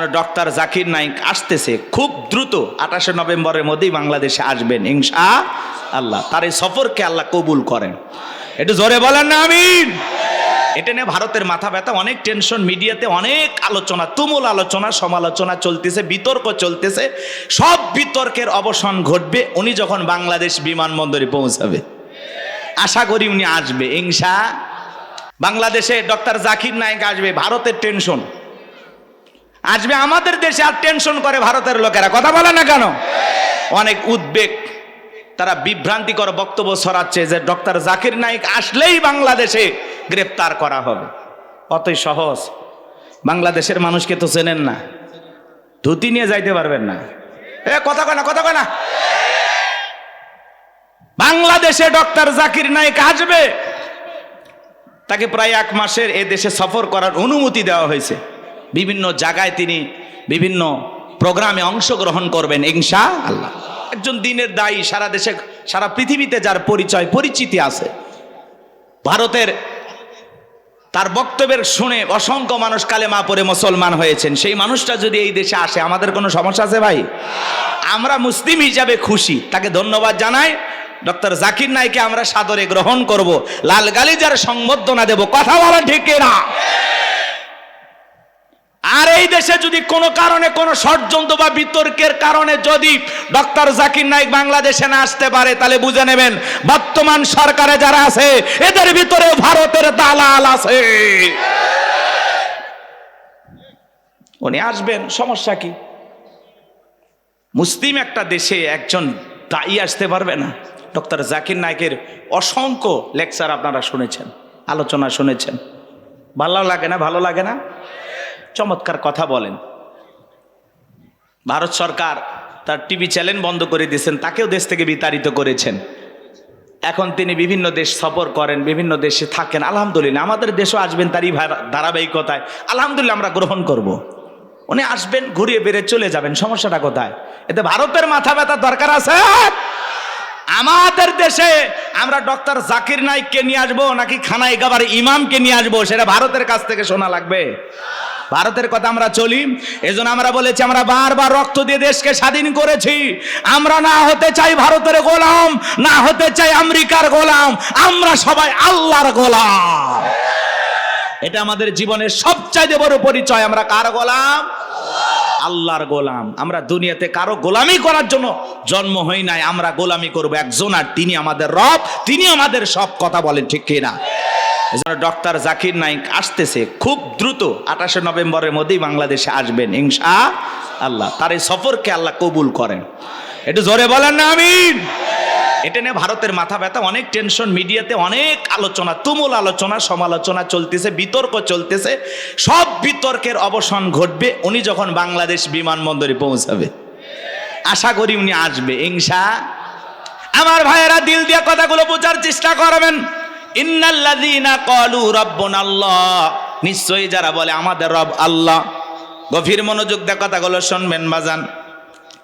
Doctor Zakir Naik আসতেছে, খুব দ্রুত আঠাশে নভেম্বরের মধ্যেই বাংলাদেশে আসবেন, ইনশা আল্লাহ। তার এই সফরকে আল্লাহ কবুল করেন। একটু জোরে বলেন না আমি এটা নিয়ে ভারতের মাথা ব্যথা, অনেক টেনশন, মিডিয়াতে অনেক আলোচনা, তুমুল আলোচনা, সমালোচনা চলতেছে, বিতর্ক চলতেছে। সব বিতর্কের অবসান ঘটবে, উনি যখন বাংলাদেশ বিমানবন্দরে পৌঁছাবে। আশা করি উনি আসবে, ইনশা। বাংলাদেশে ডক্টর জাকির নাইক আসবে, ভারতের টেনশন। আসবে আমাদের দেশে আর টেনশন করে ভারতের লোকেরা। কথা বলে না কেন? অনেক উদ্বেগ। তারা বিভ্রান্তিকর বক্তব্য ছড়াচ্ছে যে ডক্টর জাকির নাইক আসলেই বাংলাদেশে গ্রেপ্তার করা হবে। অতই সহজ। বাংলাদেশের মানুষকে তো চেনেন না। ধুতি নিয়ে যাইতে পারবেন না। এ, কথা কয় কথা কয় বাংলাদেশে ডক্টর জাকির নাইক আসবে। তাকে প্রায় এক মাসের এ দেশে সফর করার অনুমতি দেওয়া হয়েছে। বিভিন্ন জায়গায় তিনি বিভিন্ন প্রোগ্রামে অংশগ্রহণ করবেন ইনশা আল্লাহ একজন দিনের দায়ী, সারা দেশে, সারা পৃথিবীতে যার পরিচয়, পরিচিতি আছে। ভারতের তার বক্তব্যের শুনে অসংখ্য মানুষ কালেমা পরে মুসলমান হয়েছেন। সেই মানুষটা যদি এই দেশে আসে, আমাদের কোনো সমস্যা আছে ভাই? আমরা মুসলিম হিসাবে খুশি। তাকে ধন্যবাদ জানাই। ডক্টর জাকির নাইকে আমরা সাদরে গ্রহণ করব। লাল গালিজার সংবর্ধনা দেব। কথা বলা ঠিক না আর এই দেশে যদি কোনো কারণে কোনো ষড়যন্ত্র বা বিতর্কের কারণে যদি ডক্টর জাকির নাইক বাংলাদেশে না আসতে পারে, তাহলে বুঝে নেবেন বর্তমান সরকারে যারা আছে, এদের ভিতরে ভারতের দালাল আছে। উনি আসবেন, সমস্যা কি? মুসলিম একটা দেশে একজন দায়ী আসতে পারবে না। ডক্টর জাকির নায়কের অসংখ্য লেকচার আপনারা শুনেছেন, আলোচনা শুনেছেন। ভালো লাগে না, ভালো লাগে না? চমৎকার কথা বলেন। ভারত সরকার তার টিভি চ্যানেল বন্ধ করে দিয়েছেন, তাকেও দেশ থেকে বিতাড়িত করেছেন। এখন তিনি বিভিন্ন দেশ সফর করেন, বিভিন্ন দেশে থাকেন, আলহামদুলিল্লাহ। আমাদের দেশও আসবেন তারই ধারাবাহিকতায়। আলহামদুলিল্লাহ আমরা গ্রহণ করব। উনি আসবেন, ঘুরিয়ে বেড়ে চলে যাবেন, সমস্যাটা কোথায়? এতে ভারতের মাথা ব্যথার দরকার আছে? আমাদের দেশে আমরা ডক্টর জাকির নাইককে নিয়ে আসব, নাকি খানাই গাবার ইমামকে নিয়ে আসব, সেটা ভারতের কাছ থেকে শোনা লাগবে। ভারতের কথা আমরা চলি, এজন্য আমরা বলেছি, আমরা বারবার রক্ত দিয়ে দেশকে স্বাধীন করেছি। আমরা না হতে চাই ভারতের গোলাম, না হতে চাই আমেরিকার গোলাম, আমরা সবাই আল্লাহর গোলাম। এটা আমাদের জীবনের সবচাইতে বড় পরিচয়, আমরা কার গোলাম? আল্লাহর গোলাম। আমরা দুনিয়াতে কারও গোলামি করার জন্য জন্ম হই নাই, আমরা গোলামি করব একজন আর তিনি আমাদের রব, তিনি আমাদের সব কথা বলেন, ঠিক কিনা? ডক্টর জাকির নাইক আসতেছে, খুব দ্রুত আঠাশে নভেম্বরের মধ্যেই বাংলাদেশে আসবেন, ইনশা আল্লাহ। তার এই সফরকে আল্লাহ কবুল করেন। একটু জোরে বলেন না আমি এটা নিয়ে ভারতের মাথা ব্যথা, অনেক টেনশন, মিডিয়াতে অনেক আলোচনা, তুমুল আলোচনা, সমালোচনা চলতেছে, বিতর্ক চলতেছে। সব বিতর্কের অবসান ঘটবে, উনি যখন বাংলাদেশ বিমানবন্দরে পৌঁছাবে। আশা করি উনি আসবে, ইনশা। আমার ভাইয়েরা, দিল দিয়া কথাগুলো বোঝার চেষ্টা করবেন। ইন্নাল্লাযীনা ক্বালু রাব্বুনাল্লাহ। নিশ্চয়ই যারা বলে, আমাদের রব আল্লাহ। গভীর মনোযোগ দিয়ে কথাগুলো শুনবেন, বাজান।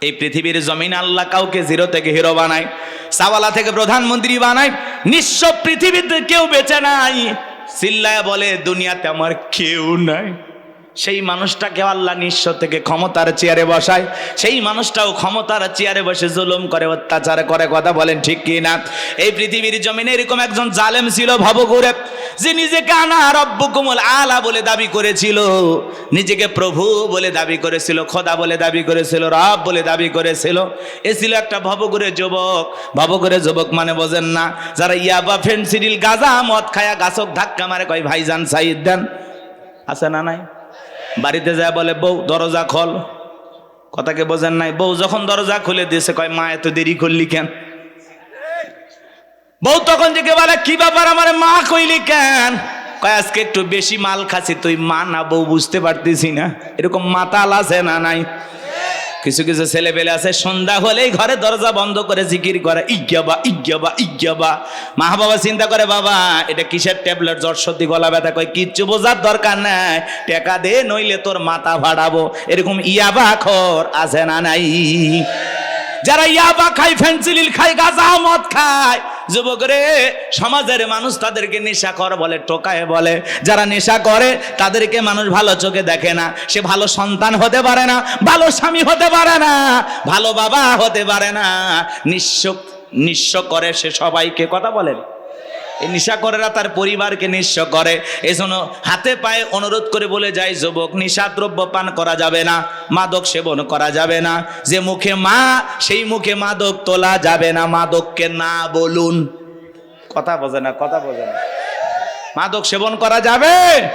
এই পৃথিবীর জমিন আল্লাহ কাউকে জিরো থেকে হিরো বানায়, সাওয়ালা থেকে প্রধানমন্ত্রী বানায়, নিঃস্ব পৃথিবীতে কেউ বেঁচে নাই। চিল্লায় বলে, দুনিয়াতে আমার কেউ নাই। সেই মানুষটাকে আল্লাহ নিঃস্ব থেকে ক্ষমতার চেয়ারে বসায়। সেই মানুষটাও ক্ষমতার চেয়ারে বসে জুলুম করে, অত্যাচার করে, কথা বলেন ঠিক কি না? এই পৃথিবীর জমিনে এরকম একজন জালেম ছিল ভবঘুরে, যে নিজেকে আনা রব্বু কুমল আলা বলে দাবি করেছিল। নিজেকে প্রভু বলে দাবি করেছিল, খোদা বলে দাবি করেছিল, রব বলে দাবি করেছিল। এ ছিল একটা ভবঘুরে যুবক। ভবঘুরে যুবক মানে বোঝেন না, যারা ইয়াবা, ফেন্সিডিল, গাজা, মদ খায়া গাছক ধাক্কা মারে, কয়, ভাইজান সাইদ দেন। আছে না নাই? বাড়িতে যায় বলে, বউ, দরজা খল। কথাকে বোঝেন নাই? বউ যখন দরজা খুলে দিয়েছে, কয়, মা, এত দেরি করলি কেন? বউ তখন থেকে বলে কি ব্যাপার আমার? মা কইলি কেন? কয়, আজকে একটু বেশি মাল খাচ্ছি। তুই মা না, বউ বুঝতে পারতেছি না। এরকম মাতাল আছে না নাই? কিছু কিছু ছেলে পেলে আছে, সন্ধ্যা হলেই ঘরে দরজা বন্ধ করে জিকির করে ইজ্ঞাবা ইজ্ঞাবা ইজ্ঞাবা মা বাবা চিন্তা করে, বাবা, এটা কিসের ট্যাবলেট? জ্বর সর্দি, গলা ব্যথা? কয়, কিচ্ছু বোঝার দরকার নাই, টাকা দে, নইলে তোর মাথা ভাড়াবো। এরকম ইয়াবা খর আছে না নাই? যারা ইয়াবা খায়, ফেন্সিলিল খায়, গাঁজা মদ খায় যুবক রে সমাজের মানুষ তাদেরকে নেশা কর বলে, টোকায় বলে। যারা নেশা করে, তাদেরকে মানুষ ভালো চোখে দেখে না। সে ভালো সন্তান হতে পারে না, ভালো স্বামী হতে পারে না, ভালো বাবা হতে পারে না। নিঃস্ব নিঃস্ব করে সে সবাইকে কথা বলেন নিশাকরেরা তার পরিবারকে নিঃস্ব করে। এই জন্য হাতে পায়ে অনুরোধ করে বলে যায়, যুবক, নিশাদ্রব্য পান করা যাবে না, মাদক সেবন করা যাবে না। যে মুখে মা, সেই মুখে মাদক তোলা যাবে না। মাদককে না বলুন। কথা বোঝে না, কথা বোঝে না। মাদক সেবন করা যাবে,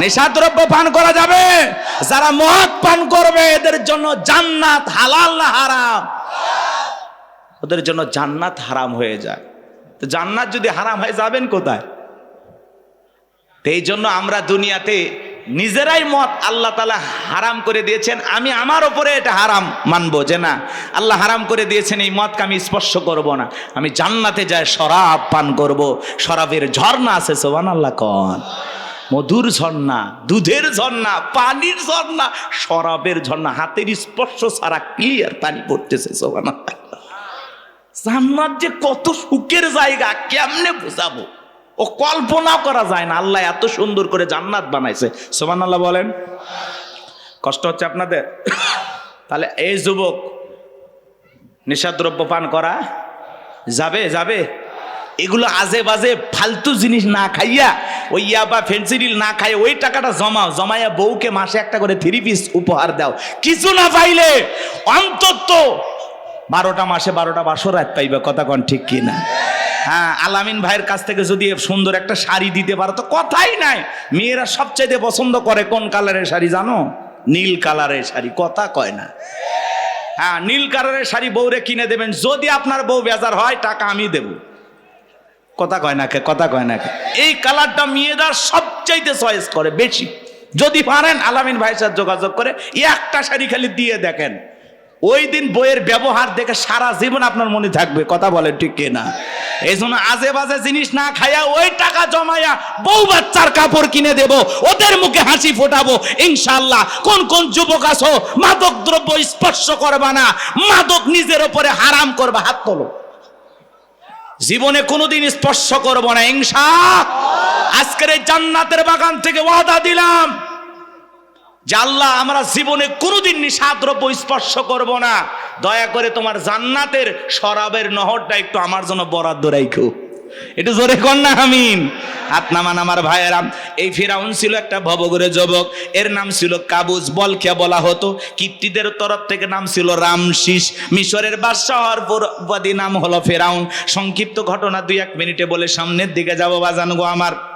নেশাদ্রব্য পান করা যাবে। যারা মদ পান করবে, এদের জন্য জান্নাত হালাল হারাম? ওদের জন্য জান্নাত হারাম হয়ে যায়। তো জান্নাত যদি হারাম হয়ে যাবেন কোথায়? তো এই জন্য আমরা দুনিয়াতে নিজেরাই মত আল্লাহ তালা হারাম করে দিয়েছেন। আমি আমার ওপরে এটা হারাম মানবো যে না, আল্লাহ হারাম করে দিয়েছেন এই মদকে আমি স্পর্শ করব না। আমি জান্নাতে যাই, শরাব পান করব। শরাবের ঝর্ণা আছে সোবান আল্লাহ কন। মধুর ঝর্ণা, দুধের ঝর্ণা, পানির ঝর্ণা, শরাবের ঝর্ণা, হাতের স্পর্শ সারা ক্লিয়ার পানি পড়তেছে সোবান আল্লাহ জান্নাত যে কত সুখের জায়গা, কেমনে বোঝাবো? ও কল্পনা করা যায় না, আল্লাহ এত সুন্দর করে জান্নাত বানাইছে। সোমান আল্লাহ বলেন। কষ্ট হচ্ছে আপনাদের? তাহলে এই যুবক নেশাদ্রব্য পান করা যাবে যাবে? এগুলো আজে বাজে ফালতু জিনিস না খাইয়া, ওই ইয়াবা ফেন্সিডিল না খাই ওই টাকাটা জমাও, জমাইয়া বউকে মাসে একটা করে থ্রি পিস উপহার দাও। কিছু না পাইলে অন্তত বারোটা মাসে বারোটা বাসর রাত পাইবে, কথা কন ঠিক কি না হ্যাঁ আলামিন ভাইয়ের কাছ থেকে যদি সুন্দর একটা শাড়ি দিতে পারো, তো কথাই নাই। মেয়েরা সবচাইতে পছন্দ করে কোন কালারের শাড়ি জানো? নীল কালারের শাড়ি, কথা কয় না। হ্যাঁ নীল কালারের শাড়ি বউরে কিনে দেবেন, যদি আপনার বউ বেজার হয়, টাকা আমি দেব। কথা কয় না কে, কথা কয় না কে? এই কালারটা মেয়েরা সবচাইতে চয়েস করে, বেশি। যদি পারেন, আলামিন ভাইয়ের সাথে যোগাযোগ করে, একটা শাড়ি খালি দিয়ে দেখেন। ওই দিন বইয়ের ব্যবহার দেখে সারা জীবন আপনার মনে থাকবে, কথা বলেন ঠিক না এই জন্য আজে বাজে জিনিস না খাইয়া ওই টাকা জমাইয়া বউ বাচ্চার কাপড় কিনে দেব, ওদের মুখে হাসি ফোটাবো ইনশাল্লাহ কোন কোন যুবক আছো, মাদক দ্রব্য স্পর্শ করবা না, মাদক নিজের ওপরে হারাম করবা, হাত তোলো। জীবনে কোনোদিন স্পর্শ করব না, ইনশা আজকের এই জান্নাতের বাগান থেকে ওয়াদা দিলাম। আল্লাহ আমরা জীবনে কোনোদিন নিষাদ্রব্য স্পর্শ করব না। দয়া করে তোমার জান্নাতের শরাবের নহরটা একটু আমার জন্য বরাদ্দ রাখো একটু জোরে কর না আমিন। হাত নামান আমার ভাইয়েরাম এই ফিরাউন ছিল একটা ভবগরে যুবক। এর নাম ছিল কাবুজ বলখিয়া বলা হতো। কিপ্তিদের তরফ থেকে নাম ছিল রামশিস। মিশরের বাদশাহ নাম হলো ফেরাউন। সংক্ষিপ্ত ঘটনা দুই এক মিনিটে বলে সামনের দিকে যাব বাজান গো আমার।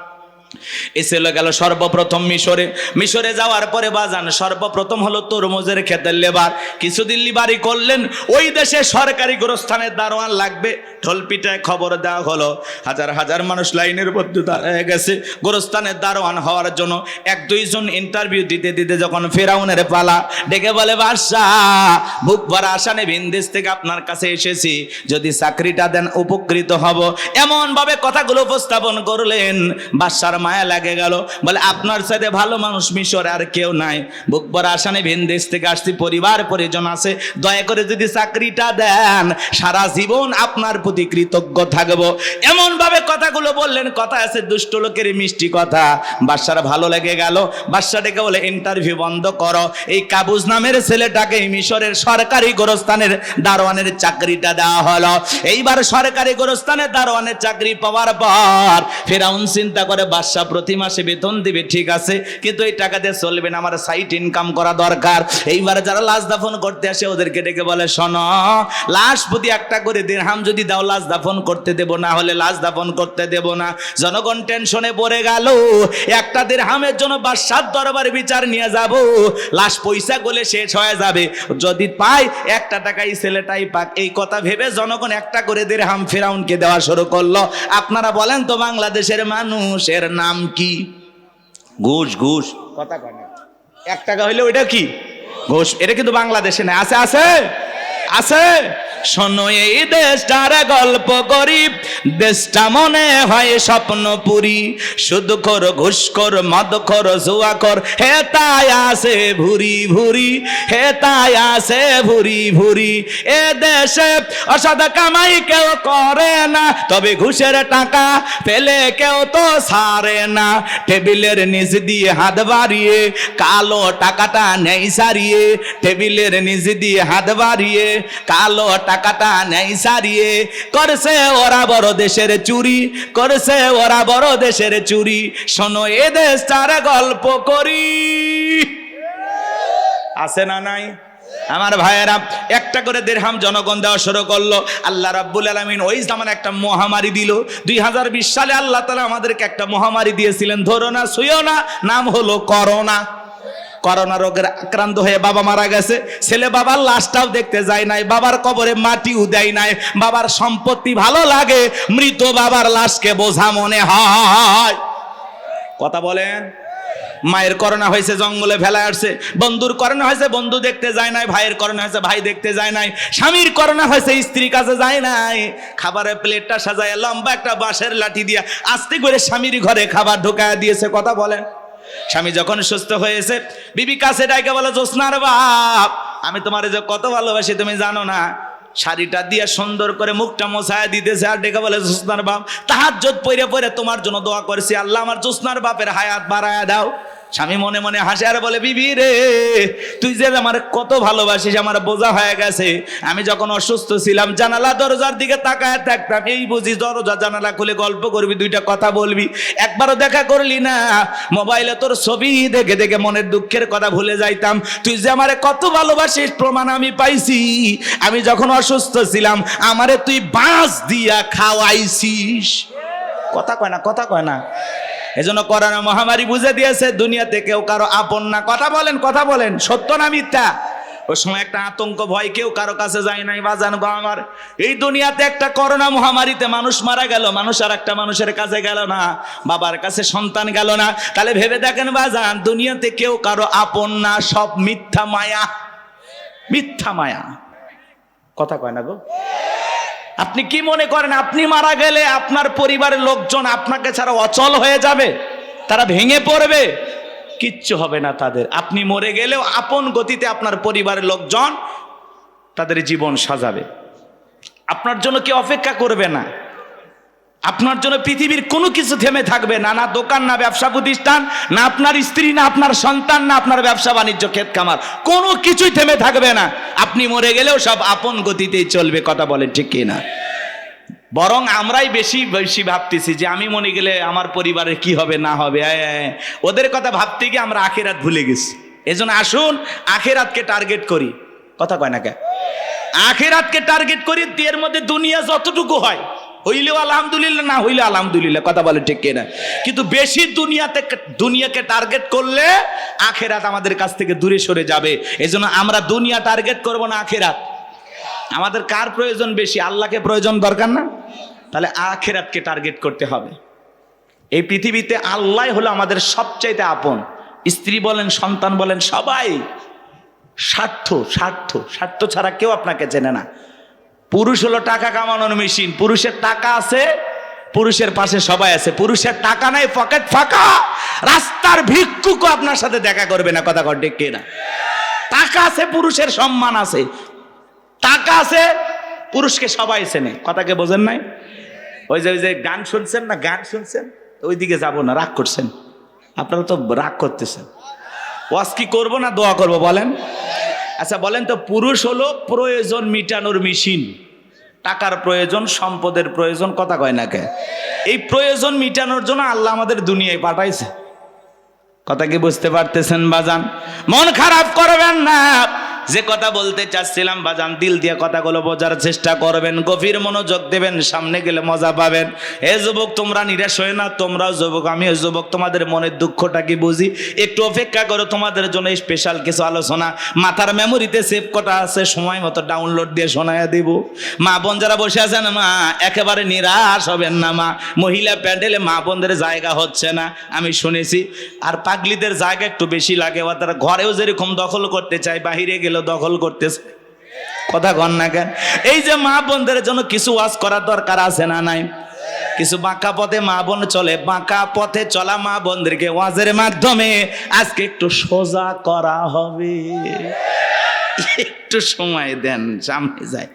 এসে গেল সর্বপ্রথম মিশরে। মিশরে যাওয়ার পরে বাজান, সর্বপ্রথম হলো তরমুজের ক্ষেতের লেবার। কিছুদিন লিবারি করলেন, ওই দেশে সরকারি গোরস্থানের দারোয়ান লাগবে। ঢোলপিটায় খবর দেওয়া হলো, হাজার হাজার মানুষ লাইনের মধ্যে দাঁড়িয়ে গেছে। গোরস্থানের দারোয়ান হওয়ার জন্য এক দুইজন ইন্টারভিউ দিতে দিতে যখন ফেরাউনের পালা, ডেকে বলে বাদশাহ বুক ভরা আসানে ভিনদেশ থেকে আপনার কাছে এসেছি। যদি চাকরিটা দেন, উপকৃত হব। এমন ভাবে কথাগুলো উপস্থাপন করলেন বাদশার মায়া লাগে গেল। বলে, আপনার সাথে ভালো মানুষ মিশরে আর কেউ নাই। বুক ভরা আসানে ভিনদেশ থেকে আসছি, পরিবার পরিজন আছে। দয়া করে যদি চাকরিটা দেন, সারা জীবন আপনার প্রতি কৃতজ্ঞ থাকব। এমন ভাবে কথাগুলো বললেন। কথা আছে, দুষ্ট লোকের মিষ্টি কথা। বাদশার ভালো লেগে গেল। বাদশা ডেকে বলে, ইন্টারভিউ বন্ধ করো। এই কাবুজ নামের ছেলেটাকে মিশরের সরকারি গোরস্থানের দারোয়ানের চাকরিটা দেওয়া হলো। এইবার সরকারি গোরস্থানের দারোয়ানের চাকরি পাওয়ার পর ফেরাউন চিন্তা করে, বাদশা প্রতি মাসে বেতন দিবে, ঠিক আছে? কিন্তু এই টাকা দিয়ে চলবে না, আমার সাইট ইনকাম করা দরকার। এইবার যারা লাশ দাফন করতে আসে, ওদেরকে ডেকে বলে, শোনো লাশ প্রতি একটা করে দিরহাম যদি দাও লাশ দাফন করতে দেব না, হলে লাশ দাফন করতে দেব না। জনগণ টেনশনে পড়ে গেল। একটা দিরহামের জন্য বাদশার দরবারে বিচার নিয়ে যাব। লাশ পয়সা গলে শেষ হয়ে যাবে। যদি পাই একটা টাকাই ছেলেটাই পাক। এই কথা ভেবে জনগণ একটা করে দিরহাম ফেরাউনকে দেওয়া শুরু করল। আপনারা বলেন তো, বাংলাদেশের মানুষের নাম কি? ঘুষ ঘুষ। কথা কয় না। এক টাকা হইলে ওইটা কি? ঘুষ। এটা কিন্তু বাংলাদেশে না আছে আছে? আছে? শোনো, এই দেশটার গল্প করি দেশটা মনে হয় স্বপ্নপুরি শুধু কর ঘুষ কর মদ কর জুয়া কর হে তাই আসে ভুরি ভুরি, হে তাই আসে ভুরি ভুরি। এ দেশে অসদ কামাই কেউ করে না, তবে ঘুষের টাকা পেলে কেউ তো সারে না। টেবিলের নিচ দিয়ে হাত বাড়িয়ে, কালো টাকাটা নেই সারিয়ে, টেবিলের নিচ দিয়ে হাত বাড়িয়ে, কালো টাকাটা নেই সারিয়ে। করছে ওরা বড় দেশের চুরি, করছে ওরা বড় দেশের চুরি। শোনো, এ দেশ তার গল্প করি। আছে না নাই? আমার ভাইয়েরা, একটা করে দেড়হাম জনগণ দেওয়া শুরু করল। আল্লাহ রাব্বুল আলমিন ওই জামান একটা মহামারী দিল। দুই হাজার বিশ সালে আল্লাহ তালা আমাদেরকে একটা মহামারী দিয়েছিলেন। ধরো না শুয়েও না, নাম হলো করোনা। করোনা রোগের আক্রান্ত হয়ে বাবা মারা গেছে। ছেলে বাবার লাশটাও দেখতে যায় নাই, বাবার কবরে মাটিও দেয় নাই, বাবার সম্পত্তি ভালো লাগে, মৃত বাবার লাশকে বোঝা মনে হয়। কথা বলেন? মায়ের করোনা হয়েছে, জঙ্গলে ফেলা আসছে। বন্ধুর করোনা হয়েছে, বন্ধু দেখতে যায় নাই, ভাইয়ের করোনা হয়েছে, ভাই দেখতে যায় নাই। স্বামীর করোনা হয়েছে, স্ত্রীর কাছে যায় নাই। খাবারের প্লেটটা সাজায়, লম্বা একটা বাঁশের লাঠি দিয়া আস্তে করে স্বামীর ঘরে খাবার ঢোকায় দিয়েছে। কথা বলেন? স্বামী যখন সুস্থ হয়েছে, বিবি কাছে ডাইকে বলে, জোসনার বাপ, আমি তোমার যে কত ভালোবাসি, তুমি জানো না? শাড়িটা দিয়ে সুন্দর করে মুখটা মোছায় দিতেছে আর ডেকে বলে, জোসনার বাপ তাহার জোট পইরে পরে তোমার জন্য দোয়া করেছি। আল্লাহ আমার জোসনার বাপের হায়াত বাড়ায় দাও। স্বামী মনে মনে হাসে আর বলে, বিবি রে, তুই যে আমার কত ভালোবাসিস, আমার বোঝা হয়ে গেছে। আমি যখন অসুস্থ ছিলাম, জানালা দরজার দিকে তাকায় থাকতাম। এই বুঝি দরজা, জানালা খুলে গল্প করবি, দুইটা কথা বলবি। একবারও দেখা করলি না। মোবাইলে তোর ছবি দেখে দেখে মনের দুঃখের কথা ভুলে যাইতাম। তুই যে আমারে কত ভালোবাসিস, প্রমাণ আমি পাইছি। আমি যখন অসুস্থ ছিলাম, আমারে তুই বাঁশ দিয়া খাওয়াইছিস। কথা কয় না, কথা কয় না। এজন্য করোনা মহামারী বুঝে দিয়েছে, দুনিয়াতে কেউ কারও আপন না। কথা বলেন কথা বলেন, সত্য না মিথ্যা? ওই সময় একটা আতঙ্ক, ভয়, কেউ কারও কাছে যায় নাই, বাজান গো আমার। এই দুনিয়াতে একটা করোনা মহামারীতে মানুষ মারা গেল, মানুষ আর একটা মানুষের কাছে গেল না, বাবার কাছে সন্তান গেল না। তাহলে ভেবে দেখেন বাজান, দুনিয়াতে কেউ কারও আপন না, সব মিথ্যা মায়া। মিথ্যা মায়া। কথা কয় না গো? আপনি কি মনে করেন, আপনি মারা গেলে আপনার পরিবারের লোকজন আপনাকে ছাড়া অচল হয়ে যাবে? তারা ভেঙে পড়বে? কিচ্ছু হবে না তাদের। আপনি মরে গেলেও আপন গতিতে আপনার পরিবারের লোকজন তাদের জীবন সাজাবে। আপনার জন্য কেউ অপেক্ষা করবে না। আপনার জন্য পৃথিবীর কোনো কিছু থেমে থাকবে না না দোকান না ব্যবসা প্রতিষ্ঠান না আপনার স্ত্রী না আপনার সন্তান না আপনার ব্যবসা বাণিজ্য ক্ষেত খামার। কোনো কিছুই থেমে থাকবে না। আপনি মরে গেলেও সব আপন গতিতেই চলবে কথা বলেন ঠিক কিনা বরং আমরাই বেশি বেশি ভাবতেছি যে আমি মনে গেলে আমার পরিবারের কি হবে না হবে এ, এ, এ। ওদের কথা ভাবতে গিয়ে আমরা আখেরাত ভুলে গেছি। এজন্য আসুন আখেরাতকে টার্গেট করি। কথা কয় না কে? আখেরাতকে টার্গেট করি এর মধ্যে দুনিয়া যতটুকু হয় হইলেও আলহামদুলিল্লাহ, না হইলে আলহামদুলিল্লাহ, কথা বলে ঠিক কিনা? কিন্তু বেশি দুনিয়াতে দুনিয়াকে টার্গেট করলে আখেরাত আমাদের কাছ থেকে দূরে সরে যাবে। এজন্য আমরা দুনিয়া টার্গেট করব না আখেরাত। আমাদের কার প্রয়োজন বেশি? আল্লাহকে প্রয়োজন দরকার না? তাহলে আখেরাতকে টার্গেট করতে হবে। এই পৃথিবীতে আল্লাহ হলো আমাদের সবচাইতে আপন। স্ত্রী বলেন, সন্তান বলেন, সবাই স্বার্থ স্বার্থ স্বার্থ ছাড়া কেউ আপনাকে চেনে না। পুরুষ হলো টাকা কামানোর মেশিন। পুরুষের টাকা আছে, পুরুষের পাশে সবাই আছে। পুরুষের টাকা নাই, পকেট ফাঁকা। রাস্তার ভিক্ষুকও আপনার সাথে দেখা করবে না, কথা কর ডেকে না টাকা আছে, পুরুষের সম্মান আছে। টাকা আছে, পুরুষকে সবাই চেনে। কথাকে বোঝেন নাই? ওই যে ওই যে গান শুনছেন না, গান শুনছেন? ওইদিকে যাব না, রাগ করছেন। আপনারা তো রাগ করতেছেন। ওয়াজ কি করব না দোয়া করব বলেন? আচ্ছা বলেন তো, পুরুষ হলো প্রয়োজন মিটানোর মেশিন। টাকার প্রয়োজন, সম্পদের প্রয়োজন, কথা কয় না কে? এই প্রয়োজন মিটানোর জন্য আল্লাহ আমাদের দুনিয়ায় পাঠাইছে। কথা কি বুঝতে পারতেছেন বাজান? মন খারাপ করবেন না। যে কথা বলতে চাচ্ছিলাম বাজান দিল দিয়ে কথাগুলো বোঝার চেষ্টা করবেন, গভীর মনোযোগ দেবেন, সামনে গেলে মজা পাবেন। এ যুবক, তোমরা নিরাশ হয়ে না, তোমরাও যুবক, আমিও যুবক, তোমাদের মনের দুঃখটা কি বুঝি? একটু অপেক্ষা করো, তোমাদের জন্য স্পেশাল কিছু আলোচনা। মাথার মেমোরিতে সেভ করা আছে, সময় মতো ডাউনলোড দিয়ে শোনায়া দিব। মা বোন যারা বসে আছেন, মা, একেবারে নিরাশ হবেন না, মা। মহিলা প্যান্ডেলে মা বোনদের জায়গা হচ্ছে না, আমি শুনেছি। আর পাগলিদের জায়গা একটু বেশি লাগে বা তারা ঘরেও যেরকম দখল করতে চায়, বাহিরে গেলেও দখল করতেছে। কথা কন না কেন? এই যে মা বোনদের জন্য কিছু ওয়াজ করার দরকার আছে না নাই? কিছু বাঁকা পথে মা বোন চলে, বাঁকা পথে চলা মা বোনদেরকে ওয়াজের মাধ্যমে আজকে একটু সোজা করা হবে। একটু সময় দেন সামনে যায়।